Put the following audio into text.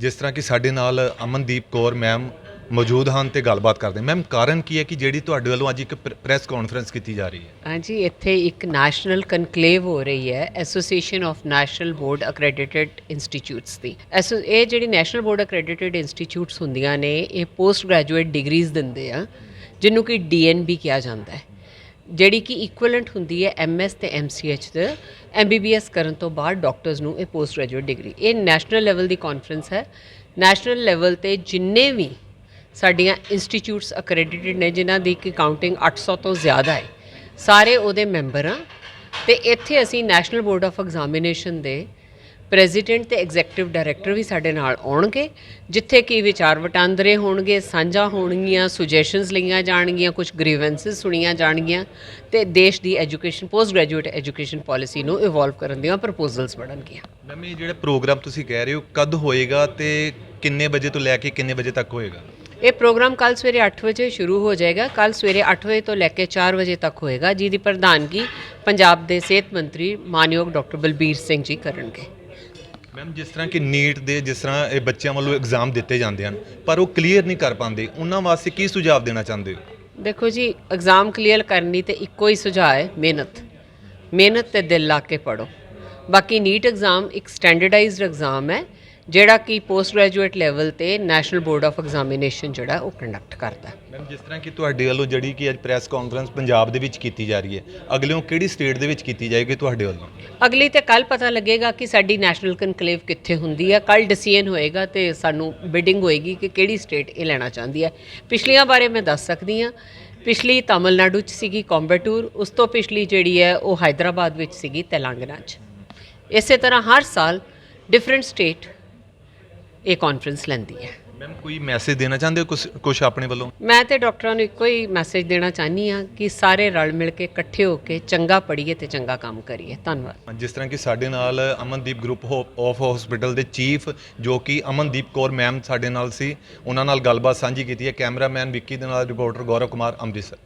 ਜਿਸ ਤਰ੍ਹਾਂ ਕਿ ਸਾਡੇ ਨਾਲ ਅਮਨਦੀਪ ਕੌਰ ਮੈਮ ਮੌਜੂਦ ਹਨ ਤੇ ਗੱਲਬਾਤ ਕਰਦੇ। ਮੈਮ ਕਾਰਨ ਕੀ ਹੈ ਕਿ ਜਿਹੜੀ ਤੁਹਾਡੇ ਵੱਲੋਂ ਅੱਜ ਇੱਕ ਪ੍ਰੈਸ ਕਾਨਫਰੰਸ ਕੀਤੀ ਜਾ ਰਹੀ ਹੈ? ਹਾਂਜੀ, ਇੱਥੇ ਇੱਕ ਨੈਸ਼ਨਲ ਕਨਕਲੇਵ ਹੋ ਰਹੀ ਹੈ association of national board accredited institutes ਦੀ। ਐਸੋ ਇਹ ਜਿਹੜੀ ਨੈਸ਼ਨਲ ਬੋਰਡ ਅਕ੍ਰੈਡੀਟਡ ਇੰਸਟੀਚਿਊਟਸ ਹੁੰਦੀਆਂ ਨੇ, ਇਹ ਪੋਸਟ ਗ੍ਰੈਜੂਏਟ ਡਿਗਰੀਜ਼ ਦਿੰਦੇ ਆ, ਜਿਹਨੂੰ ਕਿ ਡੀਐਨਬੀ ਕਿਹਾ ਜਾਂਦਾ ਹੈ। ਜਿਹੜੀ ਕਿ ਇਕੁਇਵਲੈਂਟ ਹੁੰਦੀ ਹੈ ਐਮਐਸ ਤੇ ਐਮਸੀਐਚ ਦੇ ਐਮਬੀਬੀਐਸ ਕਰਨ ਤੋਂ ਬਾਅਦ ਡਾਕਟਰਸ ਨੂੰ ਇਹ ਪੋਸਟ ਗ੍ਰੈਜੂਏਟ ਡਿਗਰੀ ਇਹ ਨੈਸ਼ਨਲ ਲੈਵਲ ਦੀ ਕਾਨਫਰੰਸ ਹੈ। ਨੈਸ਼ਨਲ ਲੈਵਲ ਤੇ ਜਿੰਨੇ ਵੀ ਸਾਡੀਆਂ ਇੰਸਟੀਚਿਊਟਸ ਅਕ੍ਰੈਡੀਟਡ ਨੇ, ਜਿਨ੍ਹਾਂ ਦੀ ਕਿ ਕਾਊਂਟਿੰਗ 800 ਤੋਂ ਜ਼ਿਆਦਾ ਹੈ, ਸਾਰੇ ਉਹਦੇ ਮੈਂਬਰ ਆ। ਤੇ ਇੱਥੇ ਅਸੀਂ ਨੈਸ਼ਨਲ ਬੋਰਡ ਆਫ ਐਗਜ਼ਾਮੀਨੇਸ਼ਨ ਦੇ ਪ੍ਰੈਜ਼ੀਡੈਂਟ ਤੇ ਐਗਜ਼ੈਕਟਿਵ ਡਾਇਰੈਕਟਰ ਵੀ ਸਾਡੇ ਨਾਲ ਆਉਣਗੇ ਜਿੱਥੇ ਕਿ ਵਿਚਾਰ ਵਟਾਂਦਰੇ ਹੋਣਗੇ ਸਾਂਝਾ ਹੋਣਗੀਆਂ ਸੁਜੈਸ਼ਨਸ ਲਈਆਂ ਜਾਣਗੀਆਂ ਕੁਝ ਗ੍ਰੀਵੈਂਸਸ ਸੁਣੀਆਂ ਜਾਣਗੀਆਂ ਤੇ ਦੇਸ਼ ਦੀ education post graduate education policy ਨੂੰ ਇਵੋਲਵ ਕਰਨ ਦੀਆਂ ਪ੍ਰਪੋਜ਼ਲਸ ਬਣਨਗੀਆਂ। ਮੈਮ ਇਹ ਜਿਹੜਾ ਪ੍ਰੋਗਰਾਮ ਤੁਸੀਂ ਕਹਿ ਰਹੇ ਹੋ ਕਦ ਹੋਏਗਾ ਤੇ ਕਿੰਨੇ ਵਜੇ ਤੋਂ ਲੈ ਕੇ ਕਿੰਨੇ ਵਜੇ ਤੱਕ ਹੋਏਗਾ? ਇਹ ਪ੍ਰੋਗਰਾਮ ਕੱਲ ਸਵੇਰੇ 8 ਵਜੇ ਸ਼ੁਰੂ ਹੋ ਜਾਏਗਾ। ਕੱਲ ਸਵੇਰੇ 8 ਵਜੇ ਤੋਂ ਲੈ ਕੇ 4 ਵਜੇ ਤੱਕ ਹੋਏਗਾ ਜਿਹਦੀ ਪ੍ਰਧਾਨਗੀ ਪੰਜਾਬ ਦੇ ਸਿਹਤ ਮੰਤਰੀ ਮਾਨਯੋਗ ਡਾਕਟਰ ਬਲਬੀਰ ਸਿੰਘ ਜੀ ਕਰਨਗੇ। ਮੈਮ ਜਿਸ ਤਰ੍ਹਾਂ ਕਿ ਨੀਟ ਦੇ ਜਿਸ ਤਰ੍ਹਾਂ ਇਹ ਬੱਚਿਆਂ ਵੱਲੋਂ ਐਗਜ਼ਾਮ ਦਿੱਤੇ ਜਾਂਦੇ ਹਨ, ਪਰ ਉਹ ਕਲੀਅਰ ਨਹੀਂ ਕਰ ਪਾਉਂਦੇ, ਉਹਨਾਂ ਵਾਸਤੇ ਕੀ ਸੁਝਾਅ ਦੇਣਾ ਚਾਹੁੰਦੇ ਹੋ? ਦੇਖੋ ਜੀ ਐਗਜ਼ਾਮ ਕਲੀਅਰ ਕਰਨੀ ਤੇ ਇੱਕੋ ਹੀ ਸੁਝਾਅ ਹੈ, ਮਿਹਨਤ। ਮਿਹਨਤ ਤੇ ਦਿਲ ਲਾ ਕੇ ਪੜੋ ਬਾਕੀ ਨੀਟ ਐਗਜ਼ਾਮ ਇੱਕ ਸਟੈਂਡਰਡਾਈਜ਼ਡ ਐਗਜ਼ਾਮ ਹੈ ਜਿਹੜਾ ਕਿ ਪੋਸਟ ਗ੍ਰੈਜੂਏਟ ਲੈਵਲ ਤੇ ਨੈਸ਼ਨਲ ਬੋਰਡ ਆਫ ਐਗਜ਼ਾਮੀਨੇਸ਼ਨ ਜਿਹੜਾ ਉਹ ਕੰਡਕਟ ਕਰਦਾ ਮੈਮ ਜਿਸ ਤਰ੍ਹਾਂ ਕਿ ਤੁਹਾਡੇ ਵੱਲੋਂ ਜਿਹੜੀ ਕਿ ਅੱਜ ਪ੍ਰੈਸ ਕਾਨਫਰੰਸ ਪੰਜਾਬ ਦੇ ਵਿੱਚ ਕੀਤੀ ਜਾ ਰਹੀ ਹੈ ਅਗਲਿਓਂ ਕਿਹੜੀ ਸਟੇਟ ਦੇ ਵਿੱਚ ਕੀਤੀ ਜਾਏਗੀ ਤੁਹਾਡੇ ਵੱਲੋਂ? ਅਗਲੀ ਤੇ ਕੱਲ ਪਤਾ ਲੱਗੇਗਾ ਕਿ ਸਾਡੀ ਨੈਸ਼ਨਲ ਕਨਕਲੇਵ ਕਿੱਥੇ ਹੁੰਦੀ ਹੈ। ਕੱਲ ਡਿਸੀਜਨ ਹੋਏਗਾ ਤੇ ਸਾਨੂੰ ਬਿਡਿੰਗ ਹੋਏਗੀ ਕਿ ਕਿਹੜੀ ਸਟੇਟ ਇਹ ਲੈਣਾ ਚਾਹੁੰਦੀ ਹੈ। ਪਿਛਲੀਆਂ ਬਾਰੇ ਮੈਂ ਦੱਸ ਸਕਦੀ ਹਾਂ। ਪਿਛਲੀ ਤਾਮਿਲਨਾਡੂ ਚ ਸੀਗੀ ਕੋਂਬੈਟੂਰ ਉਸ ਤੋਂ ਪਿਛਲੀ ਜਿਹੜੀ ਹੈ ਉਹ ਹਾਈਦਰਾਬਾਦ ਵਿੱਚ ਸੀਗੀ ਤੇਲੰਗਾਨਾ ਚ। ਇਸੇ ਤਰ੍ਹਾਂ ਹਰ ਸਾਲ ਡਿਫਰੈਂਟ ਸਟੇਟ ਇਹ ਕਾਨਫਰੰਸ ਲੈਂਦੀ ਹੈ। ਮੈਮ ਕੋਈ ਮੈਸੇਜ ਦੇਣਾ ਚਾਹੁੰਦੇ ਹੋ? ਕੁਝ ਕੁਝ ਆਪਣੇ ਵੱਲੋਂ? ਮੈਂ ਤੇ ਡਾਕਟਰਾਂ ਨੂੰ ਇੱਕੋ ਹੀ ਮੈਸੇਜ ਦੇਣਾ ਚਾਹਨੀ ਆ ਕਿ ਸਾਰੇ ਰਲ ਮਿਲ ਕੇ ਇਕੱਠੇ ਹੋ ਕੇ ਚੰਗਾ ਪੜ੍ਹੀਏ ਤੇ ਚੰਗਾ ਕੰਮ ਕਰੀਏ। ਧੰਨਵਾਦ। ਜਿਸ ਤਰ੍ਹਾਂ ਕਿ ਸਾਡੇ ਨਾਲ ਅਮਨਦੀਪ ਗਰੁੱਪ ਆਫ ਹਸਪੀਟਲ ਦੇ ਚੀਫ ਜੋ ਕਿ ਅਮਨਦੀਪ ਕੌਰ ਮੈਮ ਸਾਡੇ ਨਾਲ ਸੀ ਉਹਨਾਂ ਨਾਲ ਗੱਲਬਾਤ ਸਾਂਝੀ ਕੀਤੀ ਹੈ। ਕੈਮਰਾਮੈਨ ਵਿੱਕੀ ਦੇ ਨਾਲ ਰਿਪੋਰਟਰ ਗੌਰਵ ਕੁਮਾਰ ਅੰਮ੍ਰਿਤਸਰ।